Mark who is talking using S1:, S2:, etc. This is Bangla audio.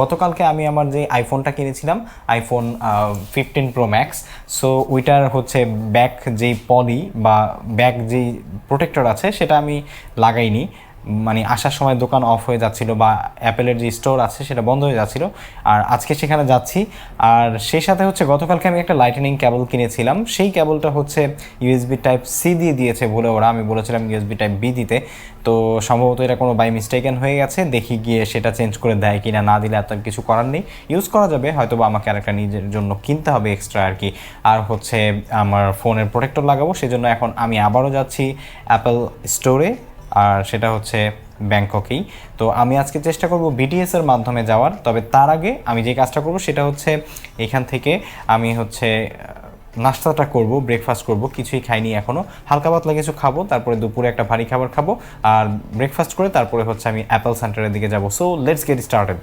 S1: গতকালকে আমি আমার যে আইফোনটা কিনেছিলাম iPhone fifteen pro max so ওইটার হচ্ছে ব্যাক যেই পলি বা ব্যাক যেই প্রোটেক্টর আছে, সেটা আমি লাগাইনি। মানে আসার সময় দোকান অফ হয়ে যাচ্ছিল বা অ্যাপেলের যে স্টোর আছে সেটা বন্ধ হয়ে যাচ্ছিল। আর আজকে সেখানে যাচ্ছি। আর সেই সাথে হচ্ছে গতকালকে আমি একটা লাইটেনিং ক্যাবল কিনেছিলাম। সেই ক্যাবলটা হচ্ছে ইউএসবি টাইপ সি দিয়ে দিয়েছে বলে ওরা। আমি বলেছিলাম ইউএসবি টাইপ বি দিতে। তো সম্ভবত এটা কোনো বাই মিস্টেকেন হয়ে গেছে। দেখি গিয়ে সেটা চেঞ্জ করে দেয় কি না দিলে এত কিছু করার নেই। ইউজ করা যাবে হয়তো বা আমাকে আরেকটা নিজের জন্য কিনতে হবে এক্সট্রা আর কি। আর হচ্ছে আমার ফোনের প্রোটেক্টর লাগাবো, সেজন্য এখন আমি আবারও যাচ্ছি অ্যাপেল স্টোরে আর সেটা হচ্ছে ব্যাংককেই। তো আমি আজকে চেষ্টা করব বিটিএস এর মাধ্যমে যাওয়ার, তবে তার আগে আমি যে কাজটা করব সেটা হচ্ছে এখান থেকে আমি হচ্ছে নাস্তাটা করব ব্রেকফাস্ট করব, কিছুই খাইনি এখনও হালকা পাতলা কিছু খাব, তারপরে দুপুরে একটা ভারী খাবার খাব, আর ব্রেকফাস্ট করে তারপরে হচ্ছে আমি অ্যাপেল সেন্টারের দিকে যাব। So let's get started